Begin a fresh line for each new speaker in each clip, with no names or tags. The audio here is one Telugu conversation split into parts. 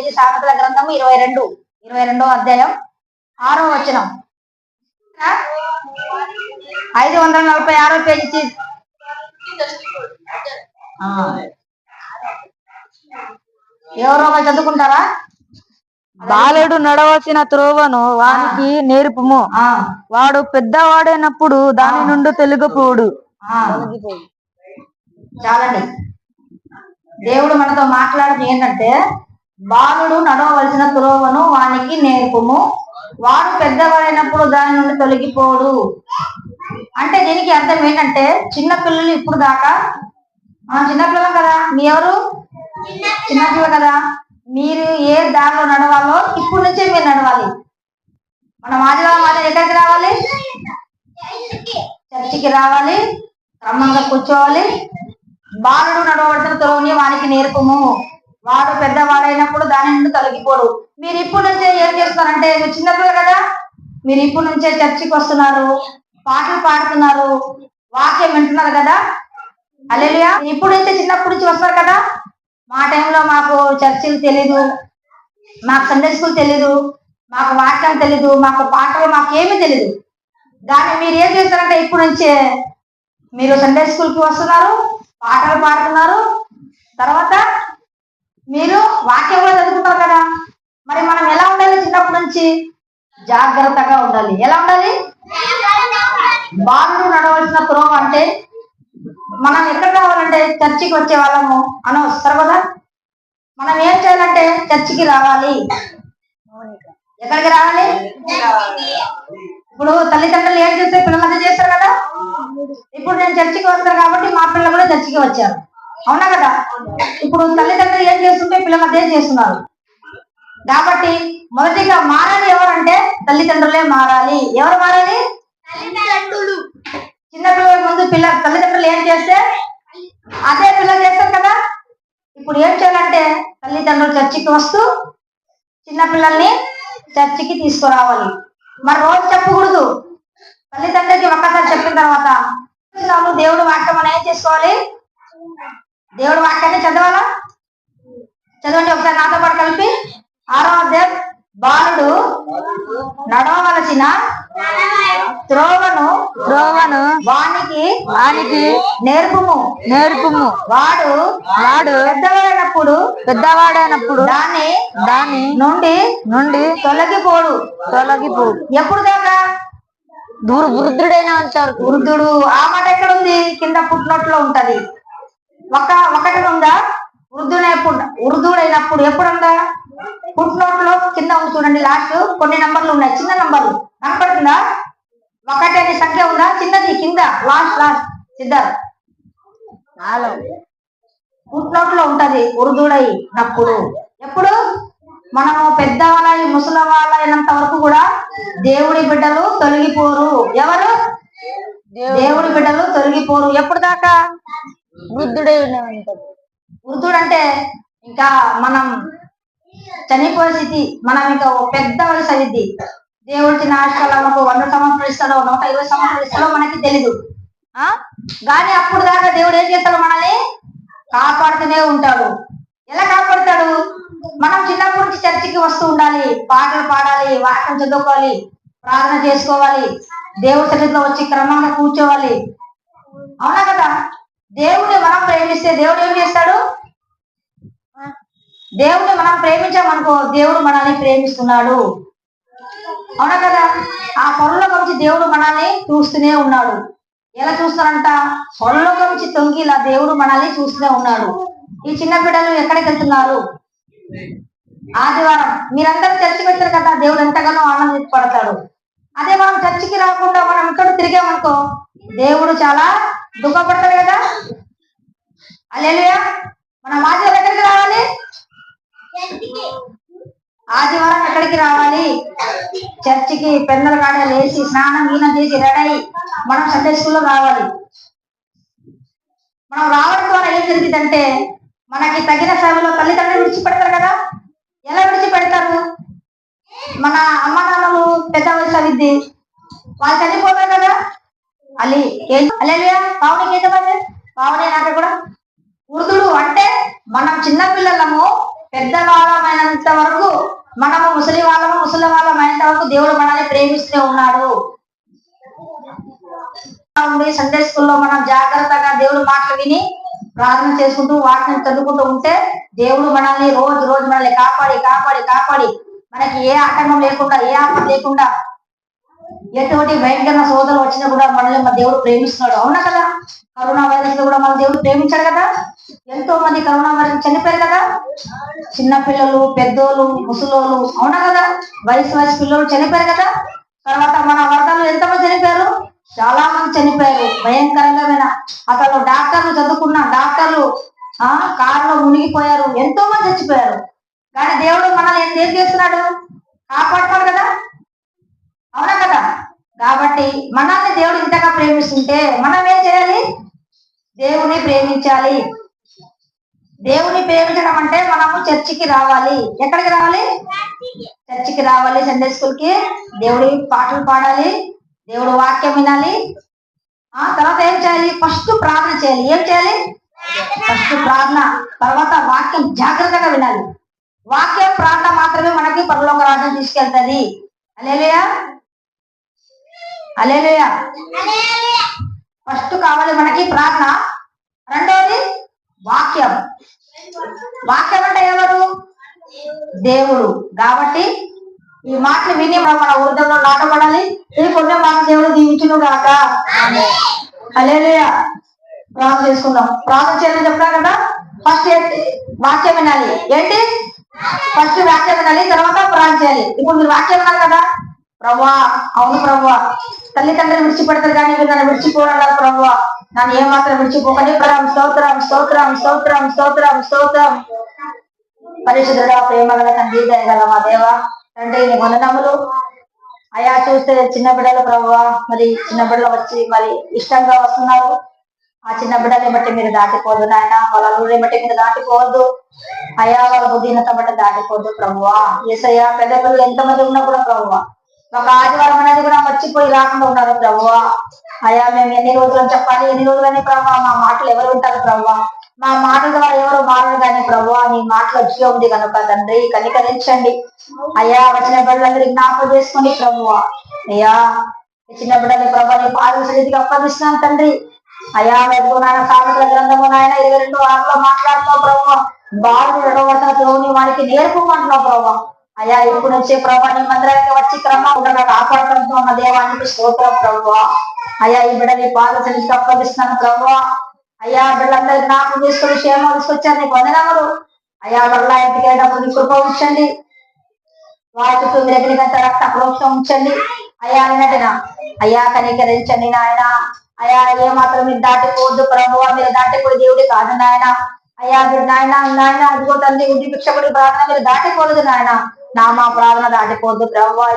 పేజీ సామెతల గ్రంథము ఇరవై రెండు ఇరవై రెండో అధ్యాయం ఆరో వచనం. ఐదు వందల నలభై ఆరో పేజీ. ఎవరో చదువుకుంటారా?
బాలుడు నడవలసిన త్రోవను వానికి నేర్పుము. వాడు పెద్దవాడైనప్పుడు దాని నుండి తెలుగుపోడు.
చాలండి. దేవుడు మనతో మాట్లాడడం ఏంటంటే బాలుడు నడవవలసిన త్రోవను వానికి నేర్పుము. వాడు పెద్దవాడైనప్పుడు దాని నుండి తొలగిపోడు. అంటే దీనికి అర్థం ఏంటంటే చిన్న పిల్లలు ఇప్పుడు దాకా మనం చిన్నపిల్లలం కదా? మీ ఎవరు? చిన్నపిల్లలు కదా? మీరు ఏ దారిలో నడవాలో ఇప్పుడు నుంచే మీరు నడవాలి. మన మాదిరా మాదిరి ఎక్కడికి రావాలి? చర్చికి రావాలి. క్రమంగా కూర్చోవాలి. బాలుడు నడవబడిన త్రోని వానికి నేర్పము. వాడు పెద్దవాడైనప్పుడు దాని నుండి తొలగిపోడు. మీరు ఇప్పుడు నుంచే ఏం చేస్తారంటే మీరు చిన్నపిల్ల కదా మీరు ఇప్పుడు నుంచే చర్చికి వస్తున్నారు పాటలు పాడుతున్నారు వాక్యం వింటున్నారు కదా అలెలుయా ఇప్పుడు నుంచే చిన్నప్పటి నుంచి వస్తారు కదా మా టైంలో మాకు చర్చిలు తెలీదు మాకు సండే స్కూల్ తెలీదు మాకు వాక్యం తెలీదు మాకు పాటలు మాకు ఏమీ తెలీదు. దాన్ని మీరు ఏం చేస్తారంటే ఇప్పుడు నుంచే మీరు సండే స్కూల్కి వస్తున్నారు పాటలు పాడుతున్నారు తర్వాత మీరు వాక్యం కూడా చదువుకుంటారు కదా. మరి మనం ఎలా ఉండాలి చిన్నప్పటి నుంచి? జాగ్రత్తగా ఉండాలి. ఎలా ఉండాలి? బాలుడు నడవలసిన త్రోవ అంటే మనం ఎక్కడ రావాలంటే చర్చికి వచ్చే వాళ్ళము అని వస్తారు కదా మనం ఏం చేయాలంటే చర్చికి రావాలి. ఎక్కడికి రావాలి? ఇప్పుడు తల్లిదండ్రులు ఏం చేస్తే పిల్లలు చేస్తారు కదా? ఇప్పుడు నేను చర్చికి వస్తాను కాబట్టి మా పిల్లలు కూడా చర్చికి వచ్చారు. అవునా కదా? ఇప్పుడు తల్లిదండ్రులు ఏం చేస్తుంటే పిల్లలు అదే చేస్తున్నారు. కాబట్టి మొదటిగా మారాలి ఎవరంటే తల్లిదండ్రులే మారాలి. ఎవరు మారాలి? చిన్న పిల్లల ముందు పిల్ల తల్లిదండ్రులు ఏం చేస్తే? అదే పిల్లలు చేస్తారు కదా? ఇప్పుడు ఏం చేయాలంటే తల్లిదండ్రులు చర్చికి వస్తూ చిన్న పిల్లల్ని చర్చికి తీసుకురావాలి. మరి రోజు చెప్పకూడదు. తల్లిదండ్రులకి ఒక్కసారి చెప్పిన తర్వాత దేవుడు వాక్యం మనం ఏం చేసుకోవాలి? దేవుడు వాక్యాన్ని చదవాలా? చదవండి ఒకసారి నాతో పాటు కలిపి. ఆరో అధ్యాయం బాలుడు నడవవలసిన త్రోవను
త్రోవను
వానికి
వానికి
నేర్పుము.
నేర్పుము.
వాడు
వాడు
పెద్దవాడైనప్పుడు
పెద్దవాడైనప్పుడు
దాన్ని
దాని
నుండి
నుండి
తొలగిపోడు.
తొలగిపోడు.
ఎప్పుడు దాకా
దూర వృద్ధుడైన అంటారు
వృద్ధుడు ఆ మాట ఎక్కడ ఉంది కింద పుట్టినట్లో ఉంటది. ఒక ఒకటి ఉందా? వృద్ధుడైనప్పుడు వృద్ధుడైనప్పుడు ఎప్పుడు ఉందా పుట్టినోట్లో కింద ఉంది చూడండి లాస్ట్ కొన్ని నంబర్లు ఉన్నాయి చిన్న నంబర్లు. కనపడుతుందా? ఒకటి అనే సంఖ్య ఉందా? చిన్నది కింద. Last last. సిద్ధార్థ్. లో ఉంటది వృద్ధుడైనప్పుడు ఎప్పుడు? మనము పెద్దవాళ్ళ ముసలి వాళ్ళైనంత వరకు కూడా దేవుడి బిడ్డలు తొలగిపోరు. ఎవరు? దేవుడి బిడ్డలు తొలగిపోరు. ఎప్పుడు దాకా?
వృద్ధుడై అంటారు
వృద్ధుడు అంటే ఇంకా మనం చనిపోయే స్థితి మనం ఇంకా పెద్ద వయసు అయింది దేవుడికి నాశకాలు మనకు వంద సంవత్సరాలు ఇస్తాడో నూట ఇరవై సంవత్సరాలు ఇస్తాడో మనకి తెలీదు. ఆ? కానీ అప్పుడు దాకా దేవుడు ఏం చేస్తాడు మనల్ని? కాపాడుతూనే ఉంటాడు. ఎలా కాపాడుతాడు? మనం చిన్నప్పటి నుంచి చర్చికి వస్తూ ఉండాలి పాటలు పాడాలి వాక్యం చదువుకోవాలి ప్రార్థన చేసుకోవాలి దేవుడి సన్నిధిలో వచ్చి క్రమంగా కూర్చోవాలి. అవునా కదా? దేవుని మనం ప్రేమిస్తే దేవుడు ఏం చేస్తాడు? దేవుణ్ణి మనం ప్రేమించామనుకో దేవుడు మనల్ని ప్రేమిస్తున్నాడు. అవునా కదా? ఆ పొరలోకి వచ్చి దేవుడు మనల్ని చూస్తూనే ఉన్నాడు. ఎలా చూస్తారంట పొరలోకి వచ్చి తొంగి ఇలా దేవుడు మనల్ని చూస్తూనే ఉన్నాడు. ఈ చిన్న బిడ్డలు ఎక్కడికి వెళ్తున్నారు? ఆదివారం. మీరందరూ చర్చికి వచ్చారు కదా? దేవుడు ఎంతగానో ఆనందపడతాడు అదే మనం చర్చికి రాకుండా మనం ఇక్కడ తిరిగామనుకో దేవుడు చాలా దుఃఖపడతాడు కదా? అల్లెలుయా! మన ఆదివారం ఎక్కడికి రావాలి? ఆదివారం ఎక్కడికి రావాలి? చర్చికి పెందల కాడ లేచి స్నానం ఈనం చేసి రెడీ మనం సండే స్కూల్లో రావాలి. మనం రావడం ద్వారా ఏం జరిగిందంటే మనకి తగిన సమయంలో తల్లిదండ్రులు విడిచిపెడతారు కదా? ఎలా విడిచిపెడతారు? మన అమ్మ నాన్నలు పెద్ద వయసు అవిద్ది వాళ్ళు చనిపోతారు కదా? అలి అలేలుయా పావునికి ఎంత మంది పావునే నాకు కూడా. వృద్ధుడు అంటే మనం చిన్న పిల్లలము పెద్దవాళ్ళమైనంత వరకు మనము ముసలి వాళ్ళము ముసలి వాళ్ళమైనంత వరకు దేవుడు మనల్ని ప్రేమిస్తూనే ఉన్నాడు. ఉంది సండే స్కూల్లో మనం జాగ్రత్తగా దేవుడు మాటలు విని ప్రార్థన చేసుకుంటూ వాటిని చదువుకుంటూ ఉంటే దేవుడు మనల్ని రోజు రోజు మనల్ని కాపాడి కాపాడి కాపాడి. మనకి ఏ ఆటంకం లేకుండా ఏ ఆపద లేకుండా ఎటువంటి భయంకరమైన సోదరులు వచ్చినా కూడా మనల్ని మన దేవుడు ప్రేమిస్తున్నాడు. అవునా కదా? కరోనా వైరస్లో కూడా మన దేవుడు ప్రేమించాడు కదా? ఎంతో మంది కరోనా వైరస్ చనిపోయారు కదా? చిన్న పిల్లలు పెద్దోళ్ళు ముసలోళ్ళు అవునా కదా? వయసు వయసు పిల్లలు చనిపోయారు కదా? తర్వాత మన వర్గాల్లో ఎంతమంది చనిపోయారు? చాలా మంది చనిపోయారు. భయంకరంగా విన అసలు డాక్టర్లు చదువుకున్న డాక్టర్లు ఆ కారులో మునిగిపోయారు. ఎంతో మంది చచ్చిపోయారు. కానీ దేవుడు మనల్ని ఏం ఏం చేస్తున్నాడు? కాపాడుతాడు కదా? అవునా కదా? కాబట్టి మనల్ని దేవుడు ఇంతగా ప్రేమిస్తుంటే మనం ఏం చేయాలి? దేవుని ప్రేమించాలి. దేవుని ప్రేమించడం అంటే మనము చర్చికి రావాలి. ఎక్కడికి రావాలి? చర్చికి రావాలి. సండే స్కూల్కి దేవుడి పాటలు పాడాలి. దేవుడు వాక్యం వినాలి. ఆ తర్వాత ఏం చేయాలి? ఫస్ట్ ప్రార్థన చేయాలి. ఏం చేయాలి? ఫస్ట్ ప్రార్థన తర్వాత వాక్యం జాగ్రత్తగా వినాలి. వాక్యం ప్రార్థన మాత్రమే మనకి పరలోక రాజ్యం తీసుకెళ్తుంది. అలేలియా అలేలుయా. ఫస్ట్ కావాలి మనకి ప్రార్థన. రెండోది వాక్యం. వాక్యం అంటే ఎవరు? దేవుడు. కాబట్టి ఈ మాటలు విని మనం మన హృదయంలో నాటబడాలి. ఈ కొన్ని మన దేవుడు దీవించును గాక. అలేలుయా. ప్రార్థన చేసుకుందాం. ప్రార్థన చేయాలని చెప్పా కదా? ఫస్ట్ వాక్యం వినాలి. ఏంటి? ఫస్ట్ వాక్యం వినాలి. తర్వాత ప్రార్థన చేయాలి. ఇప్పుడు మీరు వాక్యం వినాలి కదా? ప్రవ్వా అవును ప్రవ్వా. తల్లిదండ్రులు విడిచిపెడతారు కానీ మీరు నన్ను విడిచిపోవడం ప్రవ్వా. నన్ను ఏమాత్రం విడిచిపోకండి. ప్రభావం స్తోత్రం స్తోత్రం స్తోత్రం స్తోత్రం స్తోత్రం. పరిశుద్ధుడా ప్రేమ గల తండ్రి దయగల మా దేవ. తండ్రి నీ వందనములు. అయా చూస్తే చిన్న బిడ్డలు ప్రవ్వా. మరి చిన్న బిడ్డలు వచ్చి మరి ఇష్టంగా వస్తున్నారు. ఆ చిన్న బిడ్డని బట్టి మీరు దాటిపోదు నాయన. వాళ్ళ అల్లుడిని బట్టి మీరు దాటిపోవద్దు. అయా వాళ్ళ బుద్ధినత బట్టి దాటిపోద్దు ప్రభువా ఏసయ్యా పెద్ద పిల్లలు ఎంతమంది ఉన్నా కూడా ప్రభువా ఒక ఆదివారం అనేది కూడా మర్చిపోయి రాకుండా ఉన్నారు ప్రభావ అయా మేము ఎన్ని రోజులు చెప్పాలి? ఎన్ని రోజులని ప్రభావ మా మాటలు ఎవరు వింటారు ప్రభావ మా మాటల ద్వారా ఎవరు మారరు కానీ ప్రభు నీ మాటలు వచ్చి ఉంది కనుక తండ్రి కనికరించండి అయ్యా వచ్చిన బిడ్డలందరికీ జ్ఞాపకం చేసుకోండి ప్రభు అయ్యా చిన్న బిడ్డని ప్రభు నీ పాదల సన్నిధికి అప్పగిస్తున్నాను తండ్రి. అయ్యా వెతుకు నాయన సామెతల గ్రంథము నాయన ఇరవై రెండు ఆరులో మాట్లాడుతున్నావు ప్రభు బాలు ఎడవలసిన త్రోని వారికి నేర్పమంటున్నావు ప్రభావ అయ్యా ఇప్పుడు వచ్చే ప్రభా నీ మందిరానికి వచ్చి క్రమం ఉండగా కాపాడుతుంటూ ఉన్న దేవానికి స్తోత్రం ప్రభు అయ్యా ఈ బిడ్డ నీ పాదల సన్నిధికి అప్పగిస్తున్నాను ప్రభు అయ్యా బిడ్డలందరికీ జ్ఞాపకం తీసుకుని క్షేమం తీసుకొచ్చారు నీకు వందనములు. అయ్యా మరలా ఇంటికి వెళ్ళినప్పుడు నీ కృప ఉంచండి. వారి దగ్గర రక్త ప్రోక్షం ఉంచండి. అయ్యా అన్నట్టున అయ్యా కనీకరించండి నాయన. అయ్యా ఏ మాత్రం మీరు దాటిపోవద్దు ప్రభు మీరు దాటిపోయి దేవుడి కాదు నాయన. అయ్యా మీరు నాయన నాయన అదిగో తండ్రి ఉద్ది భిక్షకుడి ప్రార్థన మీరు దాటిపోలేదు నాయన. నామా ప్రార్థన దాటిపోవద్దు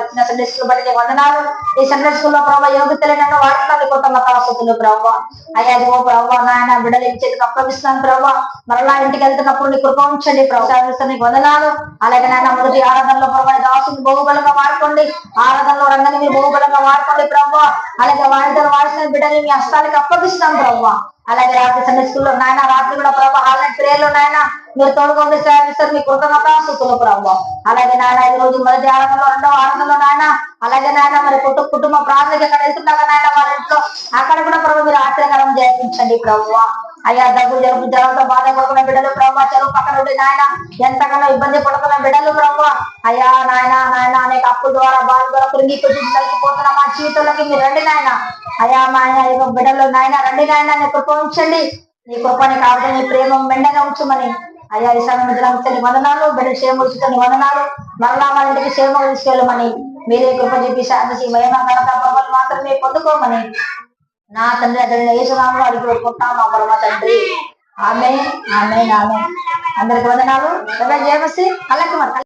ఇచ్చిన సండే స్కూల్ బట్టి వందనాలు. ఈ సండే స్కూల్లో ప్రభావ యోగ్యతలే నన్ను వాడుతున్నాను కొత్త మతాసుకులు ప్రభావ అయ్యా ఓ ప్రభావ నాయన బిడ్డలు ఇచ్చేది చేతికి ప్రభావ మరలా ఇంటికి వెళ్తున్నప్పుడు నీ కృప ఉంచండి ప్రభావ నీకు వందనాలు. అలాగే నాయన మొదటి ఆరాధనలో ప్రభావ దాసుని బహుబలంగా వాడుకోండి. ఆరాధనలో రంగాన్ని మీరు బహుబలంగా వాడుకోండి ప్రభావ అలాగే వాడితో వాడిసిన బిడ్డని మీ హస్తానికి అప్పగిస్తాం ప్రభావ అలాగే రాత్రి సండే స్కూల్లో నాయన రాత్రి కూడా ప్రభావ ఆన్లైన్ ప్రేయర్లో నాయన. మీరు తోడుకోండి సేవిస్తారు మీ కృతజ్ఞత స్థుతులు ప్రభావ అలాగే నాయన ఈ రోజు మొదటి ఆనందంలో రెండవ ఆనందంలో నాయన. అలాగే నాయన మరి కుటుంబ కుటుంబ ప్రార్థనకి ఎక్కడ వెళ్తున్నాగా నాయన వాళ్ళ ఇంట్లో? అక్కడ కూడా ప్రభు మీరు ఆశ్చర్యకరం చేయించండి ప్రభు. అయ్యా దగ్గు జరుపు జ్వరంతో బాధపడుతున్న బిడ్డలు ప్రభు చెరువు పక్కన ఉండి నాయన ఎంతగానో ఇబ్బంది పడుతున్న బిడ్డలు ప్రభు. అయ్యా నాయన నాయన అనేక అప్పుల ద్వారా బాధ ద్వారా కృంగి పోతున్న మా జీవితంలోకి మీరు రండి నాయన. అయ్యా మా ఆయన యొక్క బిడ్డలు నాయన రండి నాయన నీ కృప ఉంచండి. నీ కృపని కాబట్టి నీ ప్రేమ మెండగా ఉంచమని. అయ్యా ఈ సమయం నీ వందనాలు బిడ్డ క్షేమ ఉంచుకొని వందనాలు. మరలా మన ఇంటికి క్షేమ తీసుకెళ్ళమని. మీరే కృప చెప్పి శాంతి మహిమ ఘనత ప్రభలు మాత్రమే పొందుకోమని. నా తండ్రి అతని యేసునామం అడిగి పెట్టుకుంటాం మా పరమ తండ్రి. ఆమె ఆమె ఆమె అందరికి వందనాలు. జయమసి కలెక్ట్